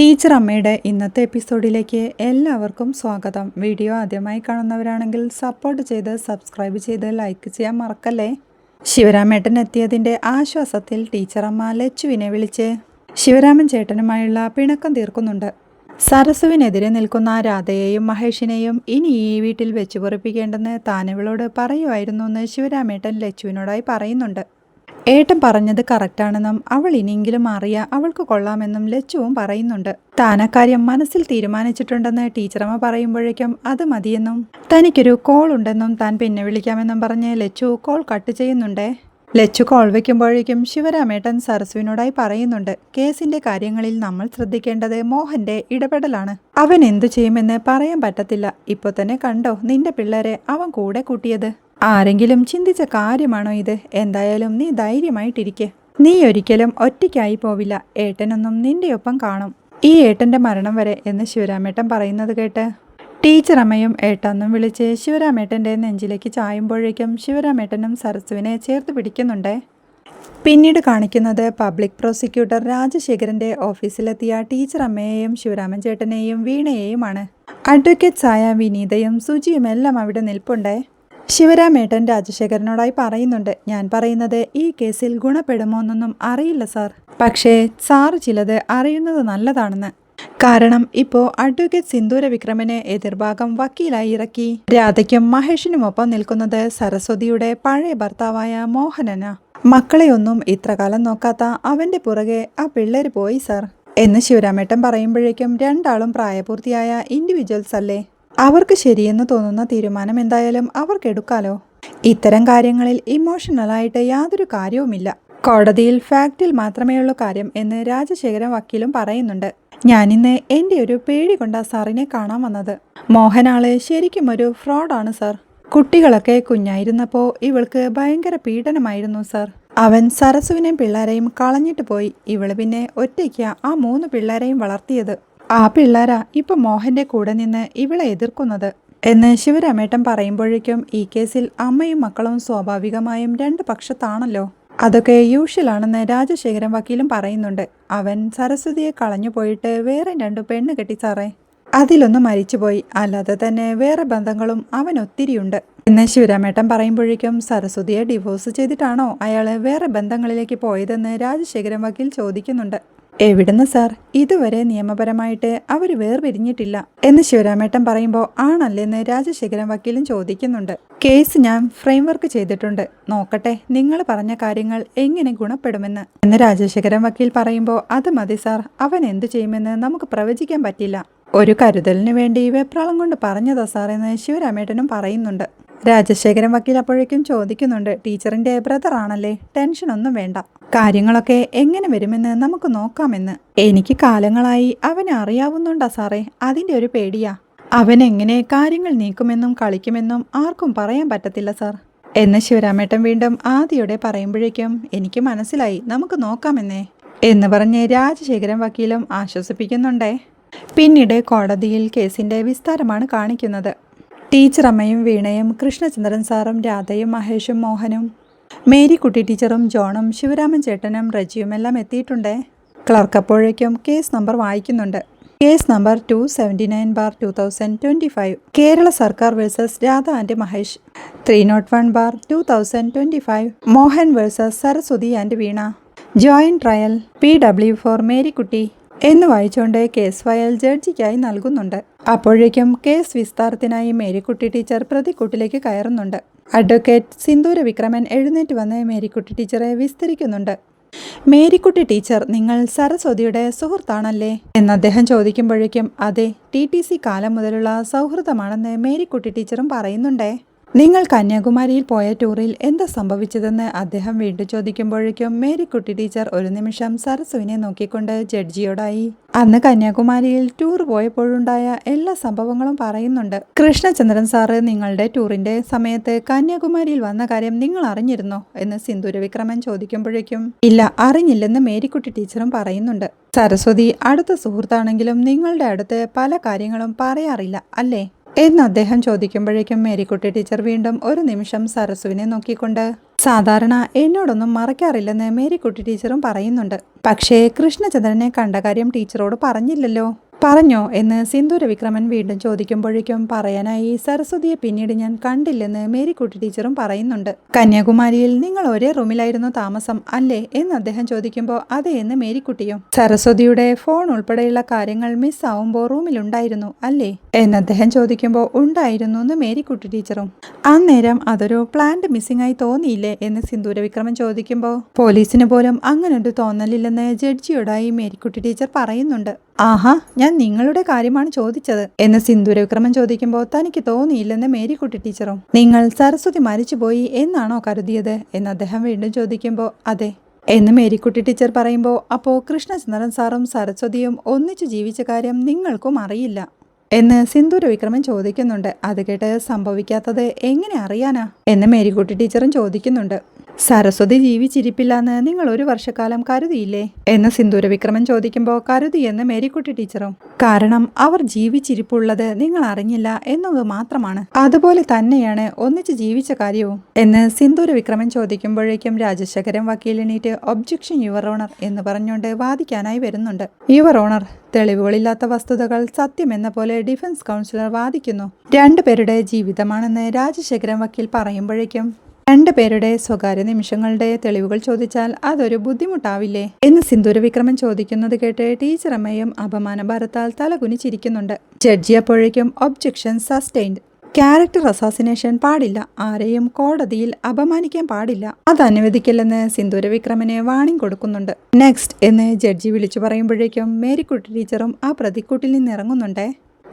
Teacher അമ്മയുടെ ഇന്നത്തെ എപ്പിസോഡിലേക്ക് എല്ലാവർക്കും സ്വാഗതം. വീഡിയോ ആദ്യമായി കാണുന്നവരാണെങ്കിൽ സപ്പോർട്ട് ചെയ്ത് സബ്സ്ക്രൈബ് ചെയ്ത് ലൈക്ക് ചെയ്യാൻ മറക്കല്ലേ? ശിവരാമേട്ടൻ എത്തിയതിന്റെ ആശ്വാസത്തിൽ ടീച്ചറമ്മ ലച്ചുവിനെ വിളിച്ച് ശിവരാമൻ ചേട്ടനുമായുള്ള പിണക്കം തീർക്കുന്നുണ്ട്. സരസുവിനെതിരെ നിൽക്കുന്ന രാധയെയും മഹേഷിനെയും ഇനി ഈ വീട്ടിൽ വെച്ചു പൊറിപ്പിക്കേണ്ടെന്ന് താനിവളോട് പറയുമായിരുന്നു എന്ന് ശിവരാമേട്ടൻ ലച്ചുവിനോടായി പറയുന്നുണ്ട്. ഏട്ടൻ പറഞ്ഞത് കറക്റ്റാണെന്നും അവൾ ഇനിയെങ്കിലും അറിയാ അവൾക്ക് കൊള്ളാമെന്നും ലച്ചുവും പറയുന്നുണ്ട്. താനക്കാര്യം മനസ്സിൽ തീരുമാനിച്ചിട്ടുണ്ടെന്ന് ടീച്ചറമ്മ പറയുമ്പോഴേക്കും അത് മതിയെന്നും തനിക്കൊരു കോൾ ഉണ്ടെന്നും താൻ പിന്നെ വിളിക്കാമെന്നും പറഞ്ഞ് ലച്ചു കോൾ കട്ട് ചെയ്യുന്നുണ്ടേ. ലച്ചു കോൾ വയ്ക്കുമ്പോഴേക്കും ശിവരാമേട്ടൻ സരസുവിനോടായി പറയുന്നുണ്ട് കേസിന്റെ കാര്യങ്ങളിൽ നമ്മൾ ശ്രദ്ധിക്കേണ്ടത് മോഹന്റെ ഇടപെടലാണ്. അവൻ എന്തു ചെയ്യുമെന്ന് പറയാൻ പറ്റത്തില്ല. ഇപ്പൊ തന്നെ കണ്ടോ നിന്റെ പിള്ളേരെ അവൻ കൂടെ കൂട്ടിയത്? ആരെങ്കിലും ചിന്തിച്ച കാര്യമാണോ ഇത്? എന്തായാലും നീ ധൈര്യമായിട്ടിരിക്കെ. നീ ഒരിക്കലും ഒറ്റയ്ക്കായി പോവില്ല. ഏട്ടനൊന്നും നിന്റെ ഒപ്പം കാണും. ഈ ഏട്ടന്റെ മരണം വരെ എന്ന് ശിവരാമേട്ടൻ പറയുന്നത് കേട്ട് ടീച്ചർ അമ്മയും ഏട്ടന്നും വിളിച്ച് ശിവരാമേട്ടന്റെ നെഞ്ചിലേക്ക് ചായുമ്പോഴേക്കും ശിവരാമേട്ടനും സരസുവിനെ ചേർത്ത് പിടിക്കുന്നുണ്ടേ. പിന്നീട് കാണിക്കുന്നത് പബ്ലിക് പ്രോസിക്യൂട്ടർ രാജശേഖരന്റെ ഓഫീസിലെത്തിയ ടീച്ചർ അമ്മയെയും ശിവരാമൻ ചേട്ടനെയും വീണയെയുമാണ്. അഡ്വക്കേറ്റ്സായ വിനീതയും സുജിയും എല്ലാം അവിടെ നിൽപ്പുണ്ടേ. ശിവരാമേട്ടൻ രാജശേഖരനോടായി പറയുന്നുണ്ട്. ഞാൻ പറയുന്നത് ഈ കേസിൽ ഗുണപ്പെടുമോ എന്നൊന്നും അറിയില്ല സാർ. പക്ഷേ സാർ ചിലത് അറിയുന്നത് നല്ലതാണെന്ന്. കാരണം ഇപ്പോ അഡ്വക്കേറ്റ് സിന്ദൂര വിക്രമനെ എതിർഭാഗം വക്കീലായി ഇറക്കി. രാധയ്ക്കും മഹേഷിനുമൊപ്പം നിൽക്കുന്നത് സരസ്വതിയുടെ പഴയ ഭർത്താവായ മോഹനന. മക്കളെയൊന്നും ഇത്രകാലം നോക്കാത്ത അവന്റെ പുറകെ ആ പിള്ളേര് പോയി സാർ. എന്ന് ശിവരാമേട്ടൻ പറയുമ്പോഴേക്കും രണ്ടാളും പ്രായപൂർത്തിയായ ഇൻഡിവിജ്വൽസ് അല്ലേ? അവർക്ക് ശരിയെന്ന് തോന്നുന്ന തീരുമാനം എന്തായാലും അവർക്ക് എടുക്കാലോ? ഇത്തരം കാര്യങ്ങളിൽ ഇമോഷണലായിട്ട് യാതൊരു കാര്യവുമില്ല. കോടതിയിൽ ഫാക്റ്റിൽ മാത്രമേ ഉള്ളൂ കാര്യം എന്ന് രാജശേഖരൻ വക്കീലും പറയുന്നുണ്ട്. ഞാനിന്ന് എന്റെ ഒരു പേടി കൊണ്ട സാറിനെ കാണാൻ വന്നത്. മോഹനാൾ ശരിക്കും ഒരു ഫ്രോഡാണ് സർ. കുട്ടികളൊക്കെ കുഞ്ഞായിരുന്നപ്പോൾ ഇവൾക്ക് ഭയങ്കര പീഡനമായിരുന്നു സർ. അവൻ സരസുവിനെയും പിള്ളേരെയും കളഞ്ഞിട്ട് പോയി. ഇവൾ പിന്നെ ഒറ്റയ്ക്ക് ആ മൂന്ന് പിള്ളേരെയും വളർത്തിയത്. ആ പിള്ളേരാ ഇപ്പൊ മോഹന്റെ കൂടെ നിന്ന് ഇവളെ എതിർക്കുന്നത്? എന്ന് ശിവരാമേട്ടൻ പറയുമ്പോഴേക്കും ഈ കേസിൽ അമ്മയും മക്കളും സ്വാഭാവികമായും രണ്ട് പക്ഷത്താണല്ലോ. അതൊക്കെ യൂഷ്വലാണെന്ന് രാജശേഖരൻ വക്കീലും പറയുന്നുണ്ട്. അവൻ സരസ്വതിയെ കളഞ്ഞു പോയിട്ട് വേറെ രണ്ടു പെണ്ണ് കെട്ടി സാറേ. അതിലൊന്ന് മരിച്ചുപോയി. അല്ലാതെ തന്നെ വേറെ ബന്ധങ്ങളും അവൻ ഒത്തിരിയുണ്ട്. എന്ന് ശിവരാമേട്ടൻ പറയുമ്പോഴേക്കും സരസ്വതിയെ ഡിവോഴ്സ് ചെയ്തിട്ടാണോ അയാൾ വേറെ ബന്ധങ്ങളിലേക്ക് പോയതെന്ന് രാജശേഖരൻ വക്കീൽ ചോദിക്കുന്നുണ്ട്. എവിടുന്ന് സാർ? ഇതുവരെ നിയമപരമായിട്ട് അവർ വേർപിരിഞ്ഞിട്ടില്ല. എന്ന് ശിവരാമേട്ടൻ പറയുമ്പോൾ ആണല്ലേന്ന് രാജശേഖരൻ വക്കീലും ചോദിക്കുന്നുണ്ട്. കേസ് ഞാൻ ഫ്രെയിംവർക്ക് ചെയ്തിട്ടുണ്ട്. നോക്കട്ടെ നിങ്ങൾ പറഞ്ഞ കാര്യങ്ങൾ എങ്ങനെ ഗുണപ്പെടുമെന്ന്. എന്ന് രാജശേഖരൻ വക്കീൽ പറയുമ്പോൾ അത് മതി സാർ അവൻ എന്തു ചെയ്യുമെന്ന് നമുക്ക് പ്രവചിക്കാൻ പറ്റില്ല. ഒരു കരുതലിന് വേണ്ടി വെപ്രാളം കൊണ്ട് പറഞ്ഞതാ സാർ എന്ന് ശിവരാമേട്ടനും പറയുന്നുണ്ട്. രാജശേഖരൻ വക്കീൽ അപ്പോഴേക്കും ചോദിക്കുന്നുണ്ട് ആണല്ലേ? ടെൻഷൻ ഒന്നും വേണ്ട. കാര്യങ്ങളൊക്കെ എങ്ങനെ വരുമെന്ന് നമുക്ക് നോക്കാമെന്ന്. എനിക്ക് കാലങ്ങളായി അവനെ അറിയാവുന്നുണ്ടാ സാറേ. അതിന്റെ ഒരു പേടിയാ. അവൻ എങ്ങനെ കാര്യങ്ങൾ നീക്കുമെന്നും കളിക്കുമെന്നും ആർക്കും പറയാൻ പറ്റത്തില്ല സാർ. എന്ന് ശിവരാമേട്ടൻ വീണ്ടും ആദ്യയോടെ പറയുമ്പോഴേക്കും എനിക്ക് മനസ്സിലായി. നമുക്ക് നോക്കാമെന്നേ. എന്ന് പറഞ്ഞ് രാജശേഖരൻ വക്കീലും ആശ്വസിപ്പിക്കുന്നുണ്ടേ. പിന്നീട് കോടതിയിൽ കേസിന്റെ വിസ്താരമാണ് കാണിക്കുന്നത്. ടീച്ചർ അമ്മയും വീണയും കൃഷ്ണചന്ദ്രൻ സാറും രാധയും മഹേഷും മോഹനും മേരിക്കുട്ടി ടീച്ചറും ജോണും ശിവരാമൻ ചേട്ടനും റജിയും എല്ലാം എത്തിയിട്ടുണ്ടേ? ക്ലർക്ക് അപ്പോഴേക്കും കേസ് നമ്പർ വായിക്കുന്നുണ്ട്. Case number two seventy nine bar two thousand twenty five Kerala സർക്കാർ versus Radha and Mahesh. Three not one bar two thousand twenty five Mohan versus Saraswathi and Veena. Joint trial P W four Marykutty എന്ന് വായിച്ചുകൊണ്ട് case file ജഡ്ജിക്കായി നൽകുന്നുണ്ട്. അപ്പോഴേക്കും case വിസ്താരത്തിനായി Marykutty teacher പ്രതിക്കൂട്ടിലേക്ക് കയറുന്നുണ്ട്. Advocate സിന്ദൂര വിക്രമൻ എഴുന്നേറ്റ് വന്ന് മേരിക്കുട്ടി ടീച്ചറെ വിസ്തരിക്കുന്നുണ്ട്. മേരിക്കുട്ടി ടീച്ചർ നിങ്ങൾ സരസ്വതിയുടെ സുഹൃത്താണല്ലേ? എന്ന് അദ്ദേഹം ചോദിക്കുമ്പോഴേക്കും അതെ ടി ടി സി കാലം മുതലുള്ള സൗഹൃദമാണെന്ന് മേരിക്കുട്ടി ടീച്ചറും പറയുന്നുണ്ടേ. നിങ്ങൾ കന്യാകുമാരിയിൽ പോയ ടൂറിൽ എന്താ സംഭവിച്ചതെന്ന് അദ്ദേഹം വീണ്ടും ചോദിക്കുമ്പോഴേക്കും മേരിക്കുട്ടി ടീച്ചർ ഒരു നിമിഷം സരസുവിനെ നോക്കിക്കൊണ്ട് ജഡ്ജിയോടായി അന്ന് കന്യാകുമാരിയിൽ ടൂർ പോയപ്പോഴുണ്ടായ എല്ലാ സംഭവങ്ങളും പറയുന്നുണ്ട്. കൃഷ്ണചന്ദ്രൻ സാറ് നിങ്ങളുടെ ടൂറിന്റെ സമയത്ത് കന്യാകുമാരിയിൽ വന്ന കാര്യം നിങ്ങൾ അറിഞ്ഞിരുന്നോ? എന്ന് സിന്ദൂര വിക്രമൻ ചോദിക്കുമ്പോഴേക്കും ഇല്ല അറിഞ്ഞില്ലെന്ന് മേരിക്കുട്ടി ടീച്ചറും പറയുന്നുണ്ട്. സരസ്വതി അടുത്ത സുഹൃത്താണെങ്കിലും നിങ്ങളുടെ അടുത്ത് പല കാര്യങ്ങളും പറയാറില്ല അല്ലേ? എന്ന് അദ്ദേഹം ചോദിക്കുമ്പോഴേക്കും മേരിക്കുട്ടി ടീച്ചർ വീണ്ടും ഒരു നിമിഷം സരസുവിനെ നോക്കിക്കൊണ്ട് സാധാരണ എന്നോടൊന്നും മറക്കാറില്ലെന്ന് മേരിക്കുട്ടി ടീച്ചറും പറയുന്നുണ്ട്. പക്ഷേ കൃഷ്ണചന്ദ്രനെ കണ്ട കാര്യം ടീച്ചറോട് പറഞ്ഞില്ലല്ലോ. പറഞ്ഞോ എന്ന് സിന്ദൂര വിക്രമൻ വീണ്ടും ചോദിക്കുമ്പോഴേക്കും പറയാനായി സരസ്വതിയെ പിന്നീട് ഞാൻ കണ്ടില്ലെന്ന് മേരിക്കുട്ടി ടീച്ചറും പറയുന്നുണ്ട്. കന്യാകുമാരിയിൽ നിങ്ങൾ ഒരേ റൂമിലായിരുന്നു താമസം അല്ലേ എന്ന് അദ്ദേഹം ചോദിക്കുമ്പോൾ അതെ എന്ന് മേരിക്കുട്ടിയും. സരസ്വതിയുടെ ഫോൺ ഉൾപ്പെടെയുള്ള കാര്യങ്ങൾ മിസ് ആവുമ്പോൾ റൂമിലുണ്ടായിരുന്നു അല്ലേ എന്ന് അദ്ദേഹം ചോദിക്കുമ്പോൾ ഉണ്ടായിരുന്നു എന്ന് മേരിക്കുട്ടി ടീച്ചറും. അന്നേരം അതൊരു പ്ലാന്റ് മിസ്സിംഗ് ആയി തോന്നിയില്ലേ എന്ന് സിന്ദൂര വിക്രമൻ ചോദിക്കുമ്പോൾ. പോലീസിന് പോലും അങ്ങനൊരു തോന്നലില്ലെന്ന് ജഡ്ജിയോടായി മേരിക്കുട്ടി ടീച്ചർ പറയുന്നുണ്ട്. ആഹാ ഞാൻ നിങ്ങളുടെ കാര്യമാണ് ചോദിച്ചത്. എന്ന് സിന്ധു വിക്രമൻ ചോദിക്കുമ്പോൾ തനിക്ക് തോന്നിയില്ലെന്ന് മേരിക്കുട്ടി ടീച്ചറും. നിങ്ങൾ സരസ്വതി മരിച്ചുപോയി എന്നാണോ കരുതിയത്? എന്ന് അദ്ദേഹം വീണ്ടും ചോദിക്കുമ്പോൾ അതെ. എന്ന് മേരിക്കുട്ടി ടീച്ചർ പറയുമ്പോൾ അപ്പോൾ കൃഷ്ണചന്ദ്രൻ സാറും സരസ്വതിയും ഒന്നിച്ചു ജീവിച്ച കാര്യം നിങ്ങൾക്കും അറിയില്ല. എന്ന് സിന്ദൂര വിക്രമൻ ചോദിക്കുന്നുണ്ട്. അത് കേട്ട് സംഭവിക്കാത്തത് എങ്ങനെ അറിയാനാ? എന്ന് മേരിക്കുട്ടി ടീച്ചറും ചോദിക്കുന്നുണ്ട്. സരസ്വതി ജീവിച്ചിരിപ്പില്ലെന്ന് നിങ്ങൾ ഒരു വർഷക്കാലം കരുതിയില്ലേ? എന്ന് സിന്ദൂര വിക്രമൻ ചോദിക്കുമ്പോൾ കരുതിയെന്ന് മേരിക്കുട്ടി ടീച്ചറും കാരണം അവർ ജീവിച്ചിരിപ്പുള്ളത് നിങ്ങൾ അറിഞ്ഞില്ല എന്നത് മാത്രമാണ്. അതുപോലെ തന്നെയാണ് ഒന്നിച്ച് ജീവിച്ച കാര്യവും. എന്ന് സിന്ദൂര വിക്രമൻ ചോദിക്കുമ്പോഴേക്കും രാജശേഖരൻ വക്കീലിനീറ്റ് ഒബ്ജക്ഷൻ യുവർ ഓണർ എന്ന് പറഞ്ഞുകൊണ്ട് വാദിക്കാനായി വരുന്നുണ്ട്. യുവർ ഓണർ തെളിവുകളില്ലാത്ത വസ്തുതകൾ സത്യമെന്ന പോലെ ഡിഫൻസ് കൗൺസിലർ വാദിക്കുന്നു. രണ്ടുപേരുടെ ജീവിതമാണെന്ന് രാജശേഖരൻ വക്കീൽ പറയുമ്പോഴേക്കും രണ്ട് പേരുടെ സ്വകാര്യ നിമിഷങ്ങളുടെ തെളിവുകൾ ചോദിച്ചാൽ അതൊരു ബുദ്ധിമുട്ടാവില്ലേ? എന്ന് സിന്ദൂര വിക്രമൻ ചോദിക്കുന്നത് കേട്ട് ടീച്ചർ അമ്മയും അപമാന ഭാരത്താൽ തലകുനിച്ചിരിക്കുന്നുണ്ട്. ജഡ്ജി അപ്പോഴേക്കും ഒബ്ജെക്ഷൻ സസ്റ്റൈൻഡ് ക്യാരക്ടർ അസാസിനേഷൻ പാടില്ല. ആരെയും കോടതിയിൽ അപമാനിക്കാൻ പാടില്ല. അത് അനുവദിക്കില്ലെന്ന് സിന്ദൂര വിക്രമന് വാണിംഗ് കൊടുക്കുന്നുണ്ട്. നെക്സ്റ്റ് എന്ന് ജഡ്ജി വിളിച്ചു പറയുമ്പോഴേക്കും മേരിക്കുട്ടി ടീച്ചറും ആ പ്രതിക്കൂട്ടിൽ നിന്ന് ഇറങ്ങുന്നുണ്ടേ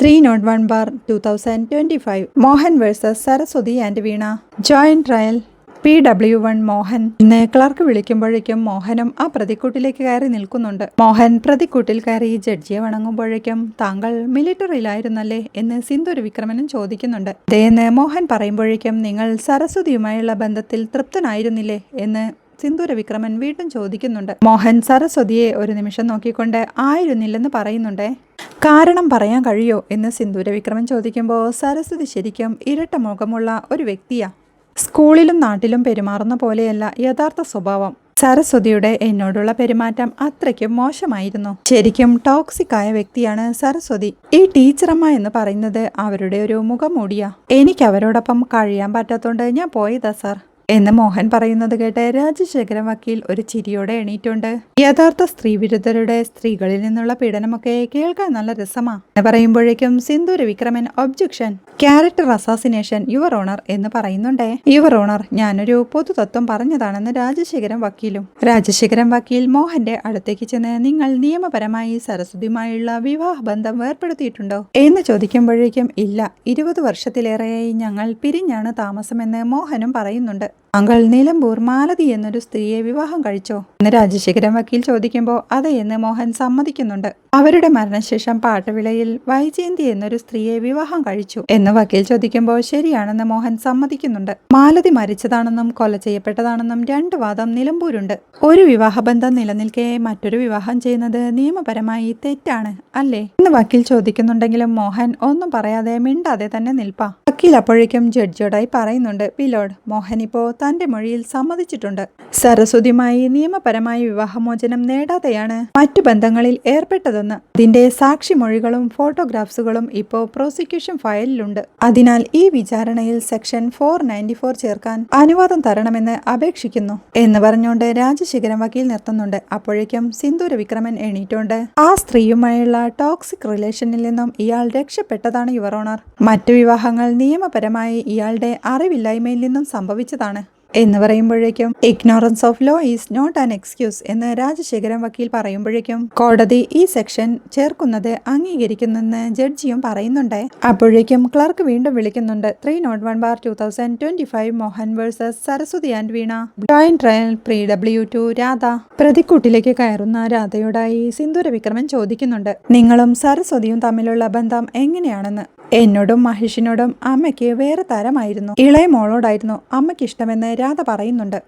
three not one bar two thousand twenty five Mohan versus Saraswathi and Veena. Joint trial P W one Mohan. ഇന്ന് ക്ലർക്ക് വിളിക്കുമ്പോഴേക്കും മോഹനും ആ പ്രതിക്കൂട്ടിലേക്ക് കയറി നിൽക്കുന്നുണ്ട്. മോഹൻ പ്രതിക്കൂട്ടിൽ കയറി ജഡ്ജിയെ വണങ്ങുമ്പോഴേക്കും താങ്കൾ മിലിറ്ററിയിലായിരുന്നല്ലേ എന്ന് സിന്ധുരു വിക്രമനും ചോദിക്കുന്നുണ്ട്. അതേന്ന് മോഹൻ പറയുമ്പോഴേക്കും നിങ്ങൾ സരസ്വതിയുമായുള്ള ബന്ധത്തിൽ തൃപ്തനായിരുന്നില്ലേ എന്ന് സിന്ദൂര വിക്രമൻ വീണ്ടും ചോദിക്കുന്നുണ്ട് മോഹൻ സരസ്വതിയെ ഒരു നിമിഷം നോക്കിക്കൊണ്ട് ആയിരുന്നില്ലെന്ന് പറയുന്നുണ്ടേ? കാരണം പറയാൻ കഴിയോ? എന്ന് സിന്ദൂര വിക്രമൻ ചോദിക്കുമ്പോൾ സരസ്വതി ശരിക്കും ഇരട്ട മുഖമുള്ള ഒരു വ്യക്തിയാ. സ്കൂളിലും നാട്ടിലും പെരുമാറുന്ന പോലെയല്ല യഥാർത്ഥ സ്വഭാവം. സരസ്വതിയുടെ എന്നോടുള്ള പെരുമാറ്റം അത്രയ്ക്കും മോശമായിരുന്നു. ശരിക്കും ടോക്സിക് ആയ വ്യക്തിയാണ് സരസ്വതി. ഈ ടീച്ചറമ്മ എന്ന് പറയുന്നത് അവരുടെ ഒരു മുഖംമൂടിയാ. എനിക്ക് അവരോടൊപ്പം കഴിയാൻ പറ്റാത്തോണ്ട് ഞാൻ പോയതാ സാർ. എന്ന് മോഹൻ പറയുന്നത് കേട്ട് രാജശേഖരൻ വക്കീൽ ഒരു ചിരിയോടെ എണീറ്റുണ്ട്. യഥാർത്ഥ സ്ത്രീ വിരുദ്ധരുടെ സ്ത്രീകളിൽ നിന്നുള്ള പീഡനമൊക്കെ കേൾക്കാൻ നല്ല രസമാ എന്ന് പറയുമ്പോഴേക്കും Sindhura Vikraman objection character assassination your honour എന്ന് പറയുന്നുണ്ടേ. യുവർ ഓണർ ഞാനൊരു പൊതുതത്വം പറഞ്ഞതാണെന്ന് രാജശേഖരൻ വക്കീലും. രാജശേഖരൻ വക്കീൽ മോഹന്റെ അടുത്തേക്ക് ചെന്ന് നിങ്ങൾ നിയമപരമായി സരസ്വതിയുമായുള്ള വിവാഹ ബന്ധം വേർപ്പെടുത്തിയിട്ടുണ്ടോ എന്ന് ചോദിക്കുമ്പോഴേക്കും ഇല്ല ഇരുപത് വർഷത്തിലേറെയായി ഞങ്ങൾ പിരിഞ്ഞാണ് താമസമെന്ന് മോഹനും പറയുന്നുണ്ട്. താങ്കൾ നിലമ്പൂർ മാലതി എന്നൊരു സ്ത്രീയെ വിവാഹം കഴിച്ചോ? എന്ന് രാജശേഖരൻ വക്കീൽ ചോദിക്കുമ്പോൾ അതെ എന്ന് മോഹൻ സമ്മതിക്കുന്നുണ്ട്. അവരുടെ മരണശേഷം പാട്ടവിളയിൽ വൈജയന്തി എന്നൊരു സ്ത്രീയെ വിവാഹം കഴിച്ചു എന്ന് വക്കീൽ ചോദിക്കുമ്പോൾ ശരിയാണെന്ന് മോഹൻ സമ്മതിക്കുന്നുണ്ട്. മാലതി മരിച്ചതാണെന്നും കൊല ചെയ്യപ്പെട്ടതാണെന്നും രണ്ട് വാദം നിലമ്പൂരുണ്ട്. ഒരു വിവാഹബന്ധം നിലനിൽക്കെ മറ്റൊരു വിവാഹം ചെയ്യുന്നത് നിയമപരമായി തെറ്റാണ് അല്ലേ? എന്ന് വക്കീൽ ചോദിക്കുന്നുണ്ടെങ്കിലും മോഹൻ ഒന്നും പറയാതെ മിണ്ടാതെ തന്നെ നിൽപ്പാ. വക്കീൽ അപ്പോഴേക്കും ജഡ്ജിയോടായി പറയുന്നുണ്ട് പിലോഡ് മോഹൻ ഇപ്പോ തന്റെ മൊഴിയിൽ സമ്മതിച്ചിട്ടുണ്ട്. സരസ്വതിയുമായി നിയമപരമായി വിവാഹമോചനം നേടാതെയാണ് മറ്റു ബന്ധങ്ങളിൽ ഏർപ്പെട്ടതെന്ന്. ഇതിന്റെ സാക്ഷിമൊഴികളും ഫോട്ടോഗ്രാഫ്സുകളും ഇപ്പോൾ പ്രോസിക്യൂഷൻ ഫയലിലുണ്ട്. അതിനാൽ ഈ വിചാരണയിൽ സെക്ഷൻ ഫോർ നയന്റി ഫോർ ചേർക്കാൻ അനുവാദം തരണമെന്ന് അപേക്ഷിക്കുന്നു എന്ന് പറഞ്ഞുകൊണ്ട് രാജശേഖരൻ വക്കീൽ നിർത്തുന്നുണ്ട്. അപ്പോഴേക്കും സിന്ദൂര വിക്രമൻ എണീറ്റുണ്ട് ആ സ്ത്രീയുമായുള്ള ടോക്സിക് റിലേഷനിൽ നിന്നും ഇയാൾ രക്ഷപ്പെട്ടതാണ് യുവർ ഓണർ. മറ്റു വിവാഹങ്ങൾ നിയമപരമായി ഇയാളുടെ അറിവില്ലായ്മയിൽ നിന്നും സംഭവിച്ചതാണ് എന്ന് പറയുമ്പോഴേക്കും ignorance of law is not an excuse എന്ന് രാജശേഖരൻ വക്കീൽ പറയുമ്പോഴേക്കും കോടതി ഈ സെക്ഷൻ ചേർക്കുന്നത് അംഗീകരിക്കുന്നെന്ന് ജഡ്ജിയും പറയുന്നുണ്ട്. അപ്പോഴേക്കും ക്ലർക്ക് വീണ്ടും വിളിക്കുന്നുണ്ട് three not one bar two thousand twenty five Mohan versus Saraswathi and Veena. Joint trial P W two Radha. പ്രതിക്കൂട്ടിലേക്ക് കയറുന്ന രാധയോടായി സിന്ദൂര വിക്രമൻ ചോദിക്കുന്നുണ്ട് നിങ്ങളും സരസ്വതിയും തമ്മിലുള്ള ബന്ധം എങ്ങനെയാണെന്ന്? എന്നോടും മഹേഷിനോടും അമ്മയ്ക്ക് വേറെ തരമായിരുന്നു. ഇളയ മോളോടായിരുന്നു അമ്മയ്ക്ക് ഇഷ്ടമെന്ന് രാധ പറയുന്നുണ്ട്.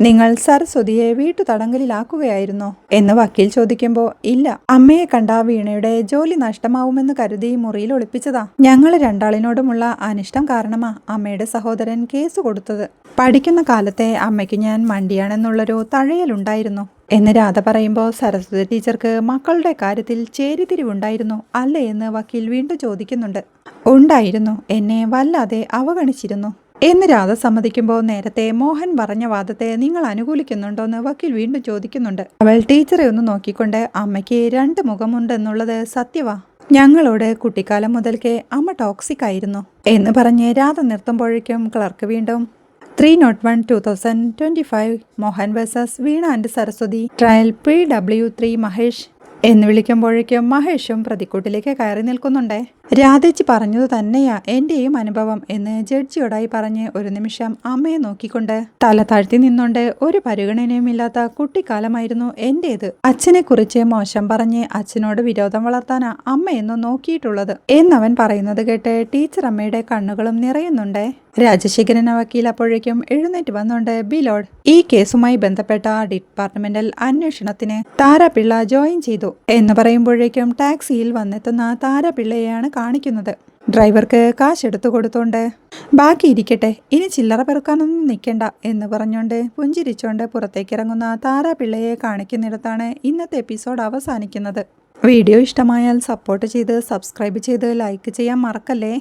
നിങ്ങൾ സരസ്വതിയെ വീട്ടു തടങ്കലിലാക്കുകയായിരുന്നു എന്ന് വക്കീൽ ചോദിക്കുമ്പോൾ ഇല്ല. അമ്മയെ കണ്ട വീണയുടെ ജോലി നഷ്ടമാവുമെന്ന് കരുതി മുറിയിൽ ഒളിപ്പിച്ചതാ. ഞങ്ങൾ രണ്ടാളിനോടുമുള്ള അനിഷ്ടം കാരണമാ അമ്മയുടെ സഹോദരൻ കേസ് കൊടുത്തത്. പഠിക്കുന്ന കാലത്തെ അമ്മയ്ക്ക് ഞാൻ മണ്ടിയാണെന്നുള്ളൊരു തഴയലുണ്ടായിരുന്നു. എന്ന് രാധ പറയുമ്പോൾ സരസ്വതി ടീച്ചർക്ക് മക്കളുടെ കാര്യത്തിൽ ചേരിതിരിവുണ്ടായിരുന്നു അല്ലേ എന്ന് വക്കീൽ വീണ്ടും ചോദിക്കുന്നുണ്ട്. ഉണ്ടായിരുന്നു. എന്നെ വല്ലാതെ അവഗണിച്ചിരുന്നു. എന്ന് രാധ സമ്മതിക്കുമ്പോൾ നേരത്തെ മോഹൻ പറഞ്ഞ വാദത്തെ നിങ്ങൾ അനുകൂലിക്കുന്നുണ്ടോ എന്ന് വക്കീൽ വീണ്ടും ചോദിക്കുന്നുണ്ട്. അവൾ ടീച്ചറെ ഒന്ന് നോക്കിക്കൊണ്ട് അമ്മയ്ക്ക് രണ്ട് മുഖമുണ്ടെന്നുള്ളത് സത്യവാ. ഞങ്ങളോട് കുട്ടിക്കാലം മുതൽക്കേ അമ്മ ടോക്സിക് ആയിരുന്നു. എന്ന് പറഞ്ഞ് രാധ നിർത്തുമ്പോഴേക്കും ക്ലർക്ക് വീണ്ടും three not one two thousand twenty five Mohan versus Veena and Saraswathi trial P W three Mahesh എന്ന് വിളിക്കുമ്പോഴേക്കും മഹേഷും പ്രതിക്കൂട്ടിലേക്ക് കയറി നിൽക്കുന്നുണ്ടേ. രാധേച്ചി പറഞ്ഞത് തന്നെയാ എന്റെയും അനുഭവം എന്ന് ജഡ്ജിയോടായി പറഞ്ഞ് ഒരു നിമിഷം അമ്മയെ നോക്കിക്കൊണ്ട്. തല താഴ്ത്തി നിന്നുകൊണ്ട് ഒരു പരിഗണനയുമില്ലാത്ത കുട്ടിക്കാലമായിരുന്നു എന്റേത്. അച്ഛനെ കുറിച്ച് മോശം പറഞ്ഞ് അച്ഛനോട് വിരോധം വളർത്താനാ അമ്മയെന്നു നോക്കിയിട്ടുള്ളത്. എന്നവൻ പറയുന്നത് കേട്ട് ടീച്ചർ അമ്മയുടെ കണ്ണുകളും നിറയുന്നുണ്ടേ. രാജശേഖരൻ വക്കീൽ അപ്പോഴേക്കും എഴുന്നേറ്റ് വന്നുകൊണ്ട് ബിലോഡ് ഈ കേസുമായി ബന്ധപ്പെട്ട ഡിപ്പാർട്ട്മെന്റൽ അന്വേഷണത്തിന് താരാപിള്ള ജോയിൻ ചെയ്തു. എന്ന് പറയുമ്പോഴേക്കും ടാക്സിയിൽ വന്നെത്തുന്ന താരപിള്ളയെയാണ് കാണിക്കുന്നത്. ഡ്രൈവർക്ക് കാശ് എടുത്തു കൊടുത്തോണ്ട് ബാക്കി ഇരിക്കട്ടെ ഇനി ചില്ലറ പെറുക്കാനൊന്നും നിൽക്കണ്ട എന്ന് പറഞ്ഞുകൊണ്ട് പുഞ്ചിരിച്ചോണ്ട് പുറത്തേക്കിറങ്ങുന്ന താരാപിള്ളയെ കാണിക്കുന്നിടത്താണ് ഇന്നത്തെ എപ്പിസോഡ് അവസാനിക്കുന്നത്. വീഡിയോ ഇഷ്ടമായാൽ സപ്പോർട്ട് ചെയ്ത് സബ്സ്ക്രൈബ് ചെയ്ത് ലൈക്ക് ചെയ്യാൻ മറക്കല്ലേ?